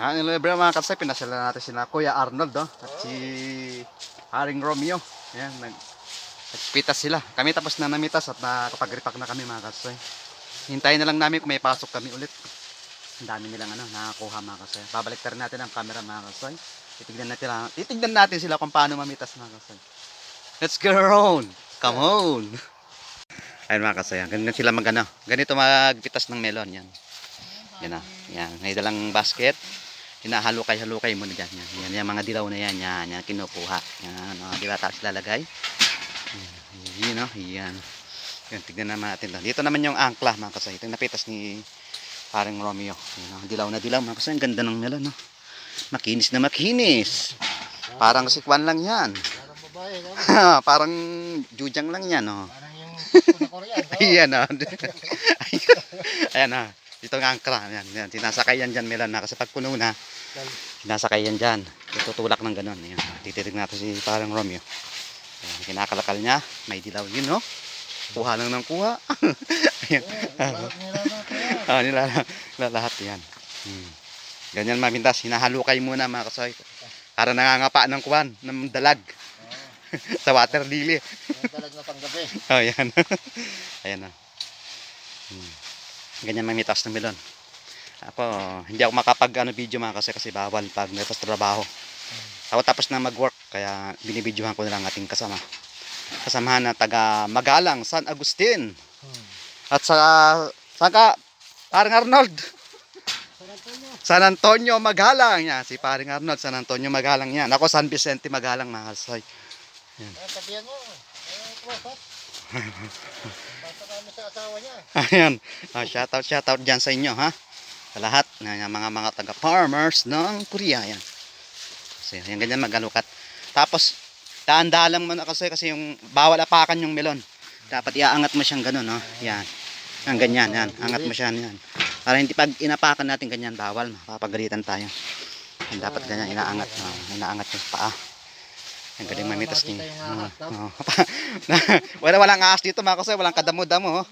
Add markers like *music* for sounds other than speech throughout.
Ah, nilibre mga katsay, pinasala natin sila Kuya Arnold, oh, at si Haring Romeo. Ayan, nag, nagpitas sila. Kami tapos na namitas at nakapag-repack na kami mga katsay. Hintayin na lang namin kung may pasok kami ulit. Ang dami nilang ano, nakakuha mga katsay. Babalik na natin ang camera mga katsay. Titignan natin, titignan natin sila kung paano mamitas mga katsay. Let's go on! Come on! Ayun mga katsay, ganyan sila mag ano, ganito magpitas ng melon yan. Yan na. Yan. May dalang basket. Hinahalukay-halukay mo na dyan. Yan. Yan. Yung mga dilaw na yan. Yan. Yan. Kinukuha. Yan. O, di ba? Tapos lalagay. Yan. Yan. O. Yan. Yan. Tignan naman natin. to. Dito naman yung angkla mga kasay. Ito yung napitas ni parang Romeo. Yan. O. Dilaw na dilaw mga kasay. Ang ganda ng melon. No? Makinis na makinis. Parang sikwan lang yan. Parang babae, no? parang jujang lang yan. Oh. Parang yung na Korean. *laughs* no? *laughs* Ayan o. Ayan o. Dito ang angkra. Ayan, ayan. Sinasakay yan dyan, Milan na. Kasi pag puno na, sinasakay yan dyan. Tutulak ng ganun. Ayan. Tititig natin si parang Romeo. Ayan, kinakalakal niya. May dilaw yun, no? Kuha lang ng kuha. *laughs* Ayan. Lahat nila na kaya. Ah, nila, nila lahat yan. Hmm. Ganyan mabintas. Hinahalukay muna mga kasoy. Para nangangapa ng kuwan, ng dalag. *laughs* Sa water lily. Yung talagang panggabi. Oh, yan. *laughs* Ayan na. Hmm. Ganyan mamitas ng melon. Ako, hindi ako makapag ano, video mga kasi kasi bawal pag nasa trabaho. Ako tapos na mag-work, kaya binibidyohan ko na lang ating kasama. Kasamahan na taga Magalang, San Agustin. At sa, saan ka? Parang Arnold. San Antonio Magalang. Yan, si Paring Arnold, San Antonio Magalang yan. Ako San Vicente Magalang mga kasoy. Mo. Ayan. Ayan. Ah, shout out, shout out dyan sa inyo, ha? Sa lahat na mga mga taga farmers ng Korea, yan. Kasi yan ganyan magalukat. Tapos daan-daan mo na kasi kasi yung bawal apakan yung melon. Dapat iaangat mo siyang ganun, no? Yan. Yan ganyan, yan. Angat mo siya yan. Para hindi pag inapakan natin ganyan bawal, mapapagalitan tayo. Dapat ganyan inaangat, no? inaangat yung paa. Yan galing Ah, mamitas ni. makita yung ahas, no? *laughs* Oh. *laughs* wala walang ahas dito mga kasi walang kadamo-damo. Oh.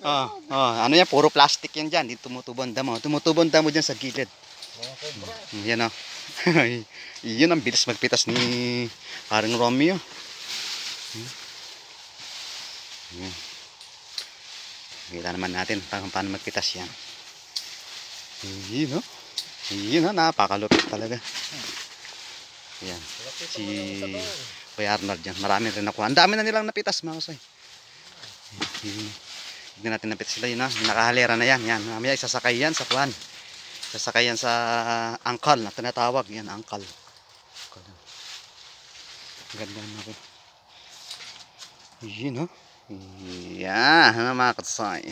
Oh, oh, ano yan, puro plastic yan dyan. Dito tumutubo ang damo. Tumutubo ang damo dyan sa gilid. Mm, Yan o. *laughs* Yun ang bilis magpitas ni parang Romeo. Hmm. Yan. Kita naman natin paano, paano magpitas yan. Yun o. Yun o, napakalupit talaga. Yan. Si Kuya Arnold yan. Marami rin nakuha. Ang dami na nilang napitas mga. Yun. Tignan natin napitas sila yun ha. Nakahalera na yan. Yan. Mamaya isasakay yan sa kuwan. Sasakay yan sa angkal na tinatawag. Yan, angkal. Angkal. Ang Ganda na ako. Yun, ha? Yan, ano mga katsay.